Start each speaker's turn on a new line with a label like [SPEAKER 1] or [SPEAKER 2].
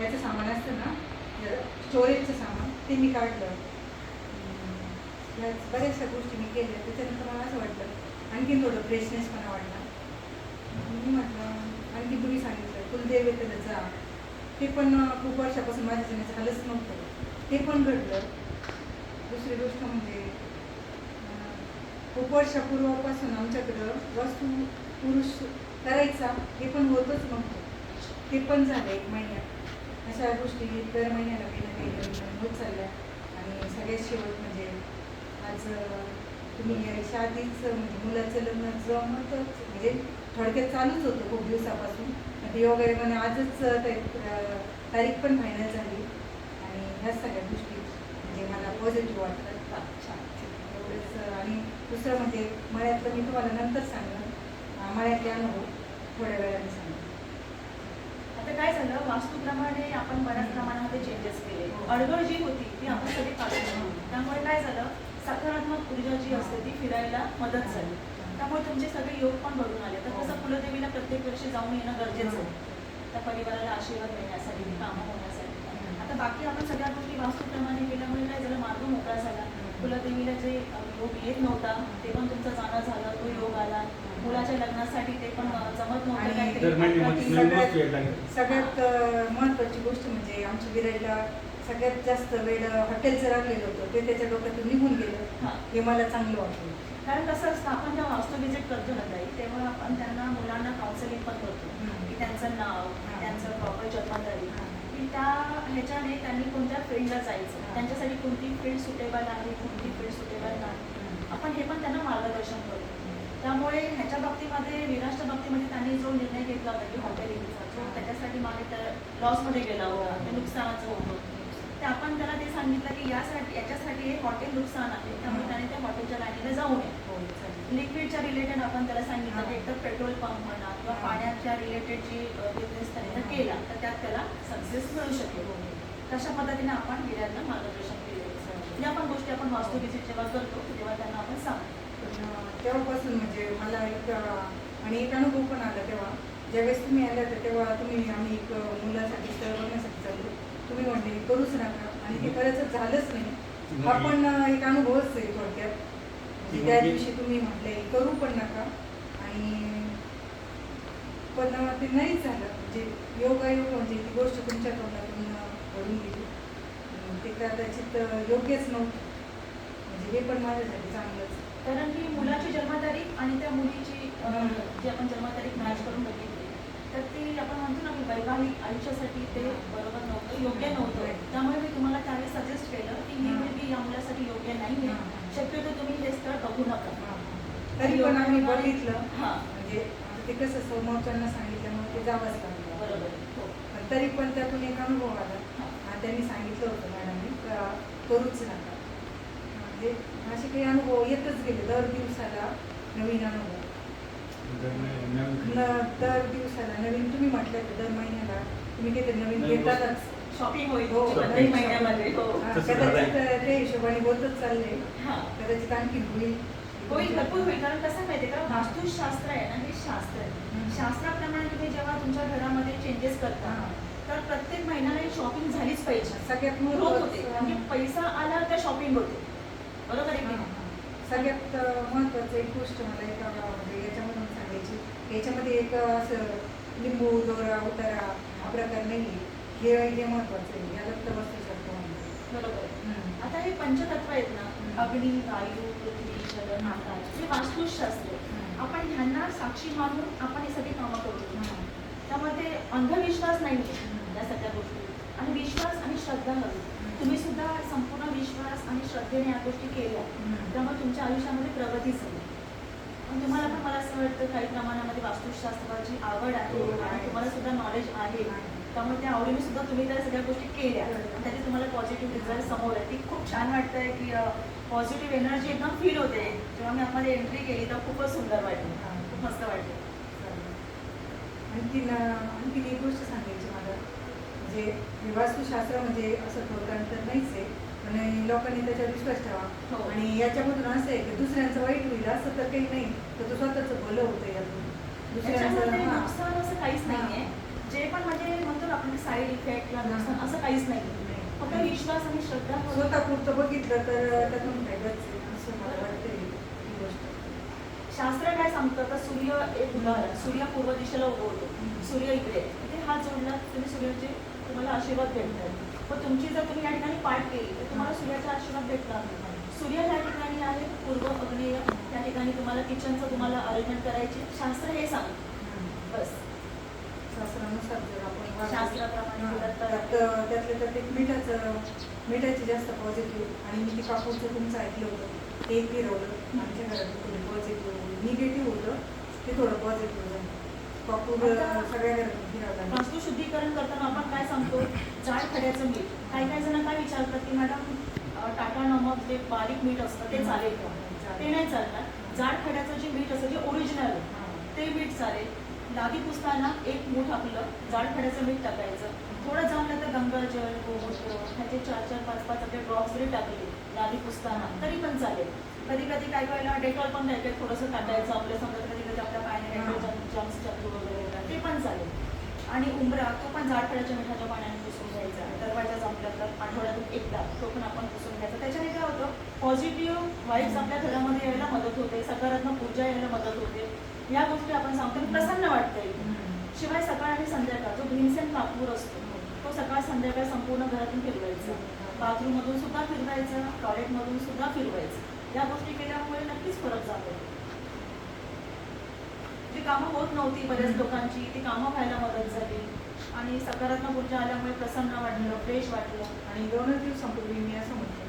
[SPEAKER 1] याचं सामान असतं ना स्टोरेजचं सामान ते मी काढलं. बऱ्याचशा गोष्टी मी केल्या त्याच्यानंतर मला असं वाटलं आणखीन थोडं फ्रेशनेसपणा वाटला मी म्हटलं आणखी तुम्ही सांगितलं कुलदेवतेला जा. ते पण खूप वर्षापासून माझ्या जण झालंच नव्हतं. ते पण घडलं. दुसरी गोष्ट म्हणजे खूप वर्षापूर्वापासून आमच्याकडं वस्तू पुरुष करायचा हे पण होतच नव्हतं. ते पण झालं एक महिन्यात. अशा गोष्टी दर महिन्याला काही ना काही नवीन होत चालल्या. आणि सगळ्यात शेवट म्हणजे आज तुम्ही याच्या आधीच म्हणजे मुलाचं लग्न जमतच म्हणजे थोडक्यात चालूच होतं खूप दिवसापासून. ते योगायोगाने आजच तारीख पण फायनल झाली. आणि ह्या सगळ्या गोष्टी म्हणजे मला पॉझिटिव्ह वाटतात. छान. एवढंच आणि दुसरं म्हणजे मळ्यातलं मी तुम्हाला नंतर सांगणार. मळ्यातले अनुभव थोड्या वेळाने सांगणार
[SPEAKER 2] तर काय झालं? वास्तूप्रमाणे आपण बऱ्याच प्रमाणामध्ये चेंजेस केले. अडगळ जी होती ती आपण सगळी काढून त्यामुळे काय झालं? सकारात्मक ऊर्जा जी असते ती फिरायला मदत झाली. त्यामुळे तुमचे सगळे योग पण घडून आले. तर कसं कुलदेवीला प्रत्येक वर्षी जाऊन येणं गरजेचं आहे. त्या परिवाराला आशीर्वाद मिळण्यासाठी कामं होण्यासाठी. आता बाकी आपण सगळ्या गोष्टी वास्तूप्रमाणे केल्यामुळे काय झालं? मार्ग मोकळा झाला. कुलदेवीला जे योग येत नव्हता ते पण तुमचं जाणं झालं तो योग आला. मुलाच्या लग्नासाठी ते पण जमत नव्हतं काहीतरी.
[SPEAKER 1] सगळ्यात अं, महत्त्वाची गोष्ट म्हणजे आमच्या विरायला सगळ्यात जास्त वेळ हॉटेलचं लागलेलं होतं ते त्याच्या डोक्यातून निघून गेलं
[SPEAKER 2] हा.
[SPEAKER 1] मला चांगलं वाटलं
[SPEAKER 2] कारण कसं असतं आपण जेव्हा वास्तू व्हिजिट करतो ना ताई तेव्हा आपण त्यांना मुलांना काउन्सिलिंग पण करतो. की त्यांचं नाव
[SPEAKER 1] हा.
[SPEAKER 2] त्यांचं प्रॉपर जन्मतारीख
[SPEAKER 1] हा.
[SPEAKER 2] की त्या ह्याच्याने त्यांनी कोणत्या फील्डला जायचं. त्यांच्यासाठी कोणती फील्ड सुटेबल आहे कोणती फील्ड सुटेबल नाही आपण हे पण त्यांना मार्गदर्शन करतो त्यामुळे ह्याच्या बाबतीमध्ये विराजच्या बाबतीमध्ये त्यांनी जो निर्णय घेतला होता की हॉटेल जो त्याच्यासाठी मागे त्या लॉसमध्ये गेला होता ते नुकसानाचं होतं. ते आपण त्याला ते सांगितलं की यासाठी याच्यासाठी हे हॉटेल नुकसान आहे त्यामुळे त्याने त्या हॉटेलच्या लाईनीला जाऊ नये
[SPEAKER 1] हो
[SPEAKER 2] लिक्विडच्या रिलेटेड आपण त्याला सांगितलं की
[SPEAKER 1] हा.
[SPEAKER 2] एकतर पेट्रोल पंप म्हणा किंवा
[SPEAKER 1] हा.
[SPEAKER 2] पाण्याच्या रिलेटेड जी बिझनेस त्याने जर केला तर त्यात त्याला सक्सेस मिळू शकेल. तशा पद्धतीने आपण गिऱ्हाईकांना मार्गदर्शन केले. या पण गोष्टी आपण वास्तू व्हिजिट जेव्हा करतो तेव्हा त्यांना आपण सांगतो.
[SPEAKER 1] तेव्हापासून म्हणजे मला एक आणि एक अनुभव पण आला तेव्हा. ज्यावेळेस तुम्ही आल्या होत्या तेव्हा तुम्ही आम्ही एक मुलासाठी स्थळ बघण्यासाठी चाललो. तुम्ही म्हटले करूच नका. आणि ते खरंच झालंच नाही. हा पण अं, एक अनुभवच आहे थोडक्यात. म्हणजे त्या दिवशी तुम्ही म्हटले करू पण नका. आणि पण ते नाहीच झालं. म्हणजे योगायोग म्हणजे ती गोष्ट तुमच्या तोंडातून घडून गेली. ते कदाचित योग्यच नव्हतं. म्हणजे हे पण माझ्यासाठी चांगलंच.
[SPEAKER 2] कारण की मुलाची जन्मतारीख आणि त्या मुलीची. जी आपण जन्मतारीख मॅच करून बघितली तर ती आपण म्हणतो ना की वैवाहिक आयुष्यासाठी ते बरोबर नव्हतं योग्य नव्हतं. त्यामुळे मी तुम्हाला त्यावेळेस सजेस्ट केलं की ही. मुलगी या मुलासाठी योग्य नाही. आहे शक्यतो तुम्ही हे स्थळ बघू नका
[SPEAKER 1] तरी पण आम्ही बघितलं. म्हणजे ते कसं समोरच्यांना सांगितल्यामुळे ते जावंच लागलं
[SPEAKER 2] बरोबर हो
[SPEAKER 1] तरी पण त्यातून एक अनुभव आला
[SPEAKER 2] हा.
[SPEAKER 1] त्यांनी सांगितलं होतं मॅडमनी करूच नका म्हणजे असे काही अनुभव येतच गेले दर दिवसाला नवीन अनुभव.
[SPEAKER 3] दर
[SPEAKER 1] न दिवसाला नवीन तुम्ही म्हटलं की दर महिन्याला तुम्ही काहीतरी नवीन घेतातच.
[SPEAKER 2] शॉपिंग होईल.
[SPEAKER 1] हो,
[SPEAKER 2] तुमची
[SPEAKER 3] shopping.
[SPEAKER 2] प्रत्येक महिन्यामध्ये हो.
[SPEAKER 1] हा,
[SPEAKER 3] तसं
[SPEAKER 1] कदाचित हिशोबाने बोलतच चालले कदाचित आणखी होईल.
[SPEAKER 2] होईल भरपूर होईल. कारण कसं माहितीये का. वास्तुशास्त्र आहे ना हे शास्त्र आहे. शास्त्राप्रमाणे तुम्ही जेव्हा तुमच्या घरामध्ये चेंजेस करता
[SPEAKER 1] हा.
[SPEAKER 2] तर प्रत्येक महिन्याला शॉपिंग झालीच पाहिजे.
[SPEAKER 1] सगळ्यात
[SPEAKER 2] ग्रोथ होते म्हणजे पैसा आला तर शॉपिंग होते. बरोबर आहे की.
[SPEAKER 1] सगळ्यात महत्त्वाचं एक गोष्ट मला एक याच्यामधून सांगायची याच्यामध्ये एक असं लिंबू दोरा उतारा हा प्रकार नाही. हे हे महत्त्वाचं आहे याला तर म्हणतात
[SPEAKER 2] बरोबर. आता हे पंचतत्व आहेत ना. अग्नी वायू पृथ्वी जल आकाश हे वास्तुशास्त्र. आपण ह्यांना साक्षी मानून आपण हे सगळी कामं करतो
[SPEAKER 1] हम्म.
[SPEAKER 2] त्यामध्ये अंधविश्वास नाही. या सगळ्या गोष्टी आणि विश्वास आणि श्रद्धा हवी. तुम्ही सुद्धा संपूर्ण विश्वास आणि श्रद्धेने या गोष्टी केल्या. त्यामुळे तुमच्या आयुष्यामध्ये प्रगती झाली पण तुम्हाला पण मला असं वाटतं काही प्रमाणामध्ये वास्तुशास्त्राची आवड आहे
[SPEAKER 1] हो,
[SPEAKER 2] आणि. तुम्हाला सुद्धा नॉलेज आहे
[SPEAKER 1] आहे.
[SPEAKER 2] त्यामुळे त्या आवडीने सुद्धा तुम्ही त्या सगळ्या गोष्टी केल्या आणि त्याचे तुम्हाला पॉझिटिव्ह रिझल्ट समोर आहे ती खूप छान वाटतंय की पॉझिटिव्ह एनर्जी एकदम फील होते जेव्हा मी आतमध्ये एंट्री केली तर खूपच सुंदर वाटलं
[SPEAKER 1] हा.
[SPEAKER 2] खूप मस्त वाटलं.
[SPEAKER 1] आणखीन अ, आणखीन एक गोष्ट सांगायची मला म्हणजे हे वास्तुशास्त्र म्हणजे असं थोडं तर नाहीच आहे पण लोकांनी त्याच्यावर विश्वास
[SPEAKER 2] हो.
[SPEAKER 1] ठेवा आणि याच्यामधून असं आहे की दुसऱ्यांचं वाईट होईल असं तर काही नाही तर तो स्वतःचं भलं होतं यातून. दुसऱ्यांचं हां.
[SPEAKER 2] नुकसान असं काहीच नाहीये. जे पण म्हणजे म्हणतो ना आपण साईड इफेक्ट नुकसान असं काहीच नाही. फक्त विश्वास आणि श्रद्धा
[SPEAKER 1] स्वतः पुरतं बघितलं तर त्यातून फायदाच आहे? असं मला वाटतं ही गोष्ट.
[SPEAKER 2] शास्त्र काय सांगतं? तर सूर्य एक उदाहरण सूर्य पूर्व दिशेला उगवतो. सूर्य इकडे. हात जोडला तुम्ही सूर्याचे तुम्हाला आशीर्वाद भेटतात पण तुमची जर तुम्ही या ठिकाणी पाठ केली तर तुम्हाला सूर्याचा आशीर्वाद भेटणार. सूर्य या ठिकाणी आहे पूर्व अग्नेय त्या ठिकाणी तुम्हाला किचनचं तुम्हाला अरेंजमेंट करायची शास्त्र हे सांग बस.
[SPEAKER 1] शास्त्रानुसार जर आपण
[SPEAKER 2] शास्त्राप्रमाणे तर-
[SPEAKER 1] मिठाचं मिठाची जास्त पॉझिटिव्ह आणि मी ते कापूरचं तुमचं ऐकलं होतं ते फिरवलं. आमच्या घरात थोडं पॉझिटिव्ह निगेटिव्ह होतं ते थोडं पॉझिटिव्ह झालं.
[SPEAKER 2] वास्तू शुद्धीकरण करताना आपण काय सांगतो? जाड खड्याचं मीठ. काही काही जण काय विचारतात की मॅडम टाटा नमक जे बारीक मीठ असतं ते चालेल का? ते नाही चालणार. जाड खड्याचं जे मीठ असतं जे ओरिजिनल ते मीठ चालेल. लादी पुसताना एक मूठ आपलं जाड खड्याचं मीठ टाकायचं. थोडं जमलं तर गंगाजल गोमूत्र ह्याचे चार चार पाच पाच आपले ड्रॉप्स जरी टाकले लादी पुसताना तरी पण चालेल. कधी कधी काय करायला डेटॉल पण काय थोडंसं टाकायचं आपल्या समजा कधी कधी आपल्या पायाने जम्स चक्रू वगैरे येतात ते पण चालेल. आणि उंबरा तो पण जाड खड्याच्या मिठाच्या पाण्याने पुसून घ्यायचा. दरवाजा जमला तर आठवड्यातून एकदा तो पण आपण पुसून घ्यायचा. त्याच्याने काय होतं पॉझिटिव्ह वाईब्स आपल्या घरामध्ये यायला मदत होते सकारात्मक ऊर्जा यायला मदत होते. या गोष्टी आपण सांगतो प्रसन्न वाटते. शिवाय सकाळ आणि संध्याकाळ जो भीमसेन कापूर असतो तो सकाळ संध्याकाळ संपूर्ण घरातून फिरवायचा. बाथरूम मधून सुद्धा फिरवायचं टॉयलेट मधून सुद्धा फिरवायचं. या गोष्टी केल्यामुळे नक्कीच फरक जातो. जी कामं होत नव्हती बऱ्याच लोकांची ती कामं व्हायला मदत झाली. आणि सकारात्मक ऊर्जा आल्यामुळे प्रसन्न वाटलं फ्रेश वाटलं
[SPEAKER 1] आणि दोनच दिवसांपूर्वी मी असं म्हटलं